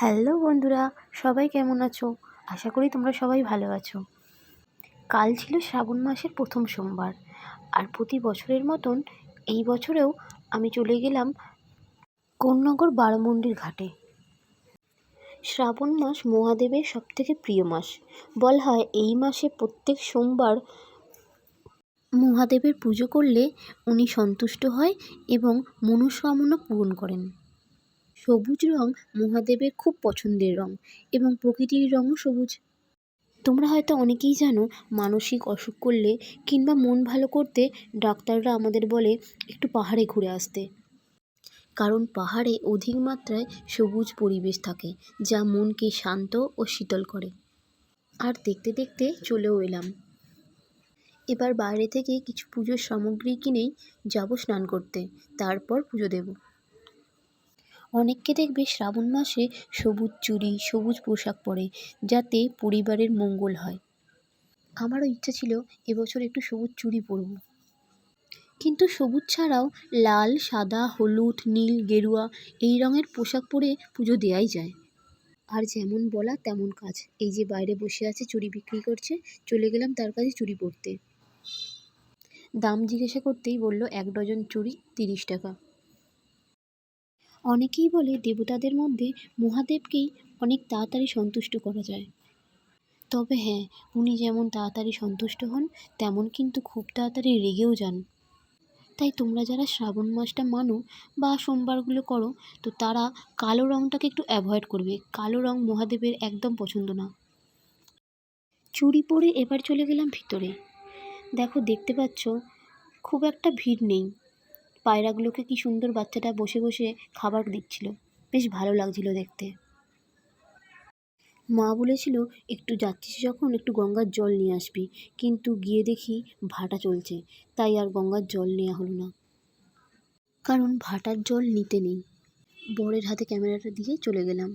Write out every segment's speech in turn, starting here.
Hello বন্ধুরা, সবাই কেমন আছো? আশা করি তোমরা সবাই ভালো আছো। কাল ছিল শ্রাবণ মাসের প্রথম সোমবার আর প্রতি বছরের মতন এই বছরেও আমি চলে গেলাম কোন্নগর বারমন্ডির ঘাটে। শ্রাবণ মাস মহাদেবের সবথেকে প্রিয় মাস। বলা হয় এই মাসে প্রত্যেক সোমবার মহাদেবের পুজো করলে উনি সন্তুষ্ট হয় এবং মনস্কামনা পূরণ করেন। সবুজ রং মহাদেবের খুব পছন্দের রং এবং প্রকৃতির রঙও সবুজ। তোমরা হয়তো অনেকেই জানো, মানসিক অসুখ করলে কিংবা মন ভালো করতে ডাক্তাররা আমাদের বলে একটু পাহাড়ে ঘুরে আসতে। কারণ পাহাড়ে অধিক মাত্রায় সবুজ পরিবেশ থাকে, যা মনকে শান্ত ও শীতল করে। আর দেখতে দেখতে চলেও এলাম। এবার বাইরে থেকে কিছু পুজোর সামগ্রী কিনেই যাব স্নান করতে, তারপর পুজো দেব। অনেককে দেখবে শ্রাবণ মাসে সবুজ চুড়ি সবুজ পোশাক পরে, যাতে পরিবারের মঙ্গল হয়। আমারও ইচ্ছা ছিল এবছর একটু সবুজ চুড়ি পরব। কিন্তু সবুজ ছাড়াও লাল, সাদা, হলুদ, নীল, গেরুয়া এই রঙের পোশাক পরে পুজো দেওয়াই যায়। আর যেমন বলা তেমন কাজ। এই যে বাইরে বসে আছে, চুড়ি বিক্রি করছে, চলে গেলাম তার কাছে চুড়ি পরতে। দাম জিজ্ঞাসা করতেই বলল, এক ডজন চুড়ি তিরিশ টাকা। অনেকেই বলে দেবতাদের মধ্যে মহাদেবকেই অনেক তাড়াতাড়ি সন্তুষ্ট করা যায়। তবে হ্যাঁ উনি যেমন তাড়াতাড়ি সন্তুষ্ট হন, তেমন কিন্তু খুব তাড়াতাড়ি রেগেও যান। তাই তোমরা যারা শ্রাবণ মাসটা মানো বা সোমবারগুলো করো, তো তারা কালো রঙটাকে একটু অ্যাভয়েড করবে। কালো রঙ মহাদেবের একদম পছন্দ না। চুরি পরে এবার চলে গেলাম ভিতরে। দেখো, দেখতে পাচ্ছ, খুব একটা ভিড় নেই। পায়রাগুলোকে কি সুন্দর বাচ্চাটা বসে বসে খাবার দিচ্ছিল। বেশ ভালো লাগছিল দেখতে। মা বলেছিল, একটু যাচ্ছিস যখন, একটু গঙ্গার জল নিয়ে আসবি। কিন্তু গিয়ে দেখি ভাটা চলছে, তাই আর গঙ্গার জল নেওয়া হলো না। কারণ ভাটার জল নিতে নেই। বরের হাতে ক্যামেরাটা দিয়ে চলে গেলাম।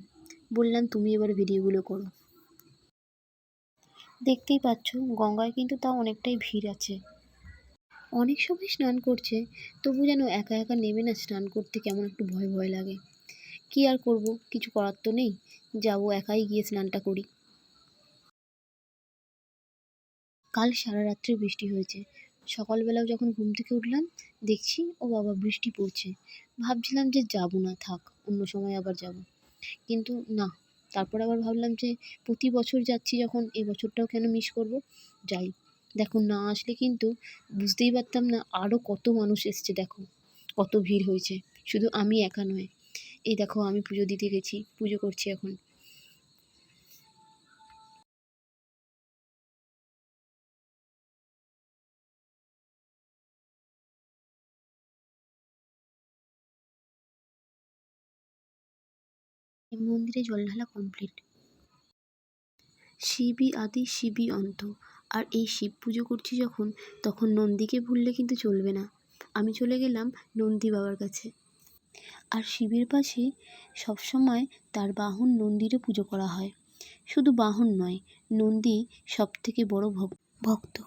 বললাম, তুমি এবার ভিডিওগুলো করো। দেখতেই পাচ্ছ, গঙ্গায় কিন্তু তাও অনেকটাই ভিড় আছে। অনেক সময় স্নান করছে তবু যেন একা একা নেমে না স্নান করতে কেমন একটু ভয় ভয় লাগে। কী আর করব? কিছু করার তো নেই। যাব একাই গিয়ে স্নানটা করি। কাল সারা রাত্রে বৃষ্টি হয়েছে। সকালবেলাও যখন ঘুম থেকে উঠলাম, দেখছি, ও বাবা, বৃষ্টি পড়ছে। ভাবছিলাম যে যাব না, থাক, অন্য সময় আবার যাব। কিন্তু না, তারপর আবার ভাবলাম যে প্রতি বছর যাচ্ছি যখন এই বছরটাও কেন মিস করব? যাই। দেখো না আসলে কিন্তু বুঝতেই পারতাম না আরও কত মানুষ এসছে, দেখো। কত ভিড় হয়েছে। শুধু আমি একা নয়। এই দেখো, আমি পুজো দিতে গেছি, পুজো করছি এখন। মন্দিরে জল ঢালা কমপ্লিট শিবই আদি, শিবই অন্ত। আর এই শিব পুজো করছি যখন, তখন নন্দীকে ভুললে কিন্তু চলবে না। আমি চলে গেলাম নন্দী বাবার কাছে। আর শিবের পাশে সবসময় তার বাহন নন্দীরও পুজো করা হয়। শুধু বাহন নয়, নন্দী সব থেকে বড় ভক্ত।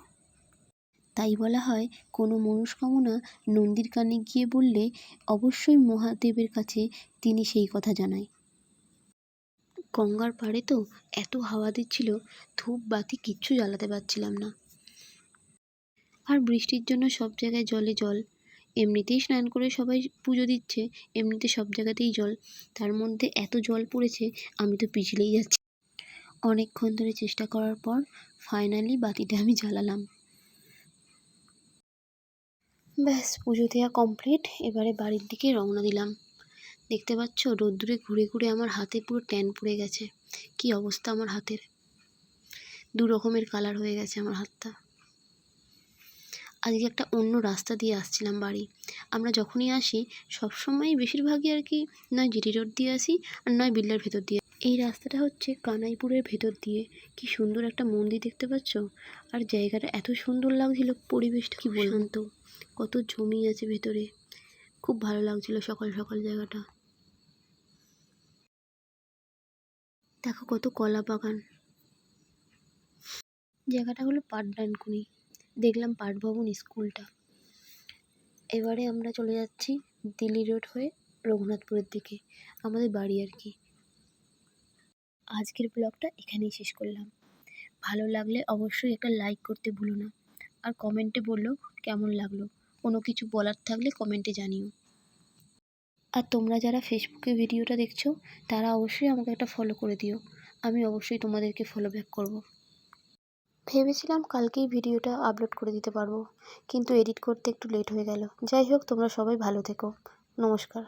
তাই বলা হয়, কোনো মনস্কামনা নন্দীর কানে গিয়ে বললে অবশ্যই মহাদেবের কাছে তিনি সেই কথা জানায়। গঙ্গার পাড়ে তো এত হাওয়া দিচ্ছিল, ধূপ বাতি কিচ্ছু জ্বালাতে পারছিলাম না। আর বৃষ্টির জন্য সব জায়গায় জলে জল। এমনিতেই স্নান করে সবাই পুজো দিচ্ছে, এমনিতে সব জায়গাতেই জল। তার মধ্যে এত জল পড়েছে, আমি তো পিছলেই যাচ্ছি। অনেকক্ষণ ধরে চেষ্টা করার পর ফাইনালি বাতিটা আমি জ্বালালাম। ব্যাস, পুজো দেওয়া কমপ্লিট এবারে বাড়ির দিকে রওনা দিলাম। দেখতে পাচ্ছ? রোদ্দুরে ঘুরে ঘুরে আমার হাতে পুরো ট্যান পড়ে গেছে। কি অবস্থা আমার হাতের? দু রকমের কালার হয়ে গেছে আমার হাতটা। আজকে একটা অন্য রাস্তা দিয়ে আসছিলাম বাড়ি। আমরা যখনই আসি সবসময়ই বেশিরভাগই আর কি নয় জিটি রোড দিয়ে আসি আর নয় বিল্লার ভেতর দিয়ে। এই রাস্তাটা হচ্ছে কানাইপুরের ভেতর দিয়ে। কি সুন্দর একটা মন্দির দেখতে পাচ্ছ? আর জায়গাটা এত সুন্দর লাগছিল পরিবেশটা কি বললাম তো কত জমি আছে ভেতরে। খুব ভালো লাগছিল সকাল সকাল জায়গাটা। দেখো কত কলা বাগান। জায়গাটা হলো পাটডানকুনি দেখলাম পাটভবন স্কুলটা। এবারে আমরা চলে যাচ্ছি দিল্লি রোড হয়ে রঘুনাথপুরের দিকে, আমাদের বাড়ি আর কি। আজকের ব্লগটা এখানেই শেষ করলাম। ভালো লাগলে অবশ্যই একটা লাইক করতে ভুলো না। আর কমেন্টে বলল কেমন লাগল। কোনো কিছু বলার থাকলে কমেন্টে জানিও। আর তোমরা যারা ফেসবুকে ভিডিওটা দেখছ, তারা অবশ্যই আমাকে একটা ফলো করে দিও। আমি অবশ্যই তোমাদেরকে ফলো ব্যাক করব। ভেবেছিলাম কালকেই ভিডিওটা আপলোড করে দিতে পারব, কিন্তু এডিট করতে একটু লেট হয়ে গেল। যাই হোক, তোমরা সবাই ভালো থেকো। নমস্কার।